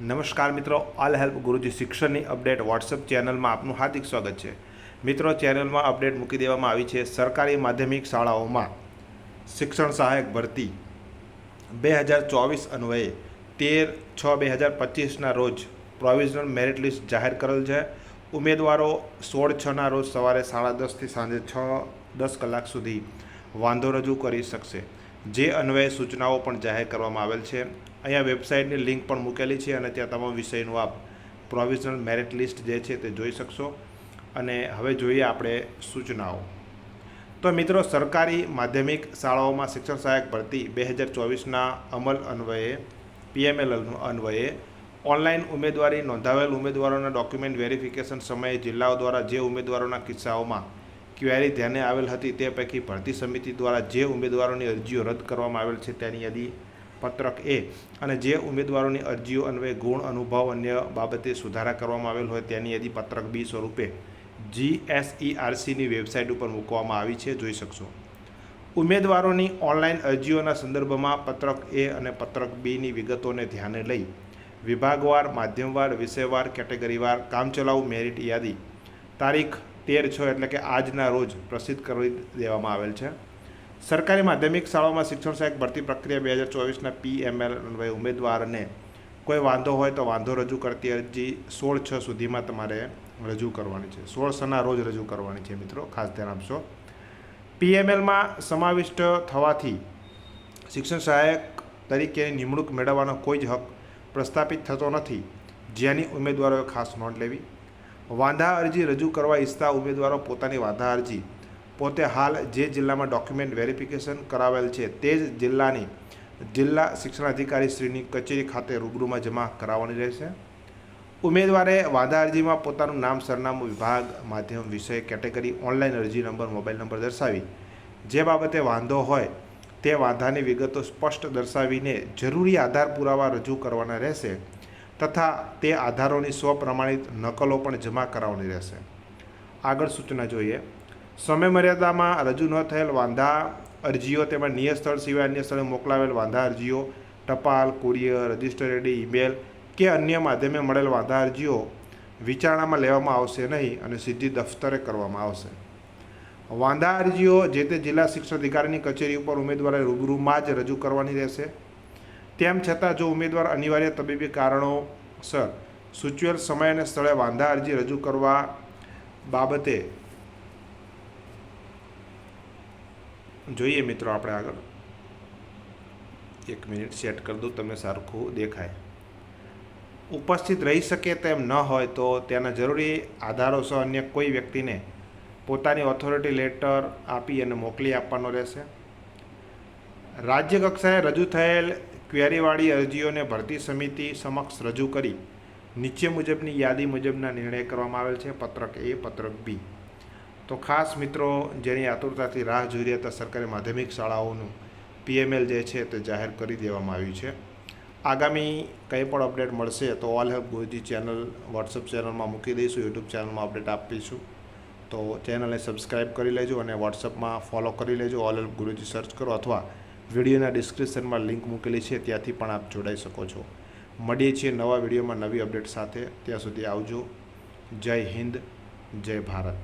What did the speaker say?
નમસ્કાર મિત્રો all help ગુરુજી શિક્ષણની અપડેટ વોટ્સઅપ ચેનલમાં આપનું હાર્દિક સ્વાગત છે. મિત્રો, ચેનલમાં અપડેટ મૂકી દેવામાં આવી છે સરકારી માધ્યમિક શાળાઓમાં શિક્ષણ સહાયક ભરતી બે હજાર ચોવીસ અન્વયે તેર છ બે હજાર પચીસના રોજ પ્રોવિઝનલ મેરિટ લિસ્ટ જાહેર કરેલ છે. ઉમેદવારો સોળ છના રોજ સવારે સાડા દસથી સાંજે છ દસ કલાક સુધી વાંધો રજૂ કરી શકશે. જે અન્વયે સૂચનાઓ પણ જાહેર કરવામાં આવેલ છે. અહીંયા વેબસાઇટની લિંક પણ મૂકેલી છે અને ત્યાં તમામ વિષયનું આપ પ્રોવિઝનલ મેરિટ લિસ્ટ જે છે તે જોઈ શકશો. અને હવે જોઈએ આપણે સૂચનાઓ. તો મિત્રો, સરકારી માધ્યમિક શાળાઓમાં શિક્ષણ સહાયક ભરતી બે હજાર ચોવીસના અમલ અન્વયે, પીએમએલ અન્વયે ઓનલાઈન ઉમેદવારી નોંધાવેલ ઉમેદવારોના ડોક્યુમેન્ટ વેરિફિકેશન સમયે જિલ્લાઓ દ્વારા જે ઉમેદવારોના કિસ્સાઓમાં ક્વેરી ધ્યાને આવેલ હતી તે પૈકી ભરતી સમિતિ દ્વારા જે ઉમેદવારોની અરજીઓ રદ કરવામાં આવેલ છે તેની યાદી પત્રક એ. અને જે ઉમેદવારોની અરજીઓ અન્વયે ગુણ, અનુભવ અન્ય બાબતે સુધારા કરવામાં આવેલ હોય તેની યાદી પત્રક બી સ્વરૂપે જીએસઈઆરસીની વેબસાઇટ ઉપર મૂકવામાં આવી છે. જોઈ શકશો. ઉમેદવારોની ઓનલાઈન અરજીઓના સંદર્ભમાં પત્રક એ અને પત્રક બીની વિગતોને ધ્યાને લઈ વિભાગવાર, માધ્યમવાર, વિષયવાર, કેટેગરીવાર, કામચલાઉ, મેરિટ યાદી, તારીખ તેર છ એટલે કે આજના રોજ પ્રસિદ્ધ કરી દેવામાં આવેલ છે. સરકારી માધ્યમિક શાળાઓમાં શિક્ષણ સહાયક ભરતી પ્રક્રિયા બે હજાર ચોવીસના પીએમએલ અન્વયે ઉમેદવારને કોઈ વાંધો હોય તો વાંધો રજૂ કરતી અરજી સોળ છ સુધીમાં તમારે રજૂ કરવાની છે. સોળ સના રોજ રજૂ કરવાની છે મિત્રો, ખાસ ધ્યાન આપશો. પીએમએલમાં સમાવિષ્ટ થવાથી શિક્ષણ સહાયક તરીકેની નિમણૂક મેળવવાનો કોઈ જ હક પ્રસ્થાપિત થતો નથી. જેની ઉમેદવારોએ ખાસ નોંધ લેવી. વાંધા અરજી રજૂ કરવા ઈચ્છતા ઉમેદવારો પોતાની વાંધા અરજી. પોતે હાલ જે જિલ્લામાં ડોક્યુમેન્ટ વેરિફિકેશન કરાવેલ છે તે જ જિલ્લાની જિલ્લા શિક્ષણાધિકારી શ્રીની કચેરી ખાતે રૂબરૂમાં જમા કરાવવાની રહેશે. ઉમેદવારે વાંધા અરજીમાં પોતાનું નામ, સરનામું, વિભાગ, માધ્યમ, વિષય, કેટેગરી, ઓનલાઈન અરજી નંબર, મોબાઈલ નંબર દર્શાવી. જે બાબતે વાંધો હોય તે વાંધાની વિગતો સ્પષ્ટ દર્શાવીને જરૂરી આધાર પુરાવા રજૂ કરવાના રહેશે. તથા તે આધારોની સ્વપ્રમાણિત નકલો પણ જમા કરાવવાની રહેશે. આગળ સૂચના જોઈએ. સમયમર્યાદામાં રજૂ ન થયેલ વાંધા અરજીઓ તેમજ નિયત સ્થળ સિવાય અન્ય સ્થળે મોકલાવેલ વાંધા અરજીઓ, ટપાલ, કુરિયર રજિસ્ટરેડી ઈમેલ કે અન્ય માધ્યમે મળેલ વાંધા અરજીઓ વિચારણામાં લેવામાં આવશે નહીં અને સીધી દફતરે કરવામાં આવશે. વાંધા અરજીઓ જે તે જિલ્લા શિક્ષણ અધિકારીની કચેરી ઉપર ઉમેદવારે રૂબરૂમાં જ રજૂ કરવાની રહેશે. તેમ છતાં જો ઉમેદવાર અનિવાર્ય તબીબી કારણોસર સૂચવેલ સમય અને સ્થળે વાંધા અરજી રજૂ કરવા બાબતે જોઈએ મિત્રો આપણે આગળ. એક મિનિટ સેટ કરી દઉં, તમને સરખું દેખાય. ઉપસ્થિત રહી શકે તેમ ન હોય તો તેના જરૂરી આધારો સહ અન્ય કોઈ વ્યક્તિને પોતાની ઓથોરિટી લેટર આપી અને મોકલી આપવાનો રહેશે. રાજ્ય કક્ષાએ રજૂ થયેલ ક્વેરીવાળી અરજીઓને ભરતી સમિતિ સમક્ષ રજૂ કરી. નીચે મુજબની યાદી મુજબના નિર્ણય કરવામાં આવેલ છે. પત્રક એ, પત્રક બી. તો ખાસ મિત્રો, જેની આતુરતાથી રાહ જોઈ રહ્યા હતા સરકારી માધ્યમિક શાળાઓનું, પીએમએલ જે છે તે જાહેર કરી દેવામાં આવ્યું છે. આગામી કંઈ પણ અપડેટ મળશે તો all help Guruji channel WhatsApp ચેનલમાં મૂકી દઈશું, યુટ્યુબ ચેનલમાં અપડેટ આપીશું. તો ચેનલને સબસ્ક્રાઈબ કરી લેજો અને વોટ્સઅપમાં ફોલો કરી લેજો. ઓલ હેલ્પ ગુરુજી સર્ચ કરો અથવા વિડીયોના ડિસ્ક્રિપ્શનમાં લિંક મૂકેલી છે, ત્યાંથી પણ આપ જોડાઈ શકો છો. મળીએ છીએ નવા વિડીયોમાં નવી અપડેટ સાથે. ત્યાં સુધી આવજો. જય હિન્દ, જય ભારત.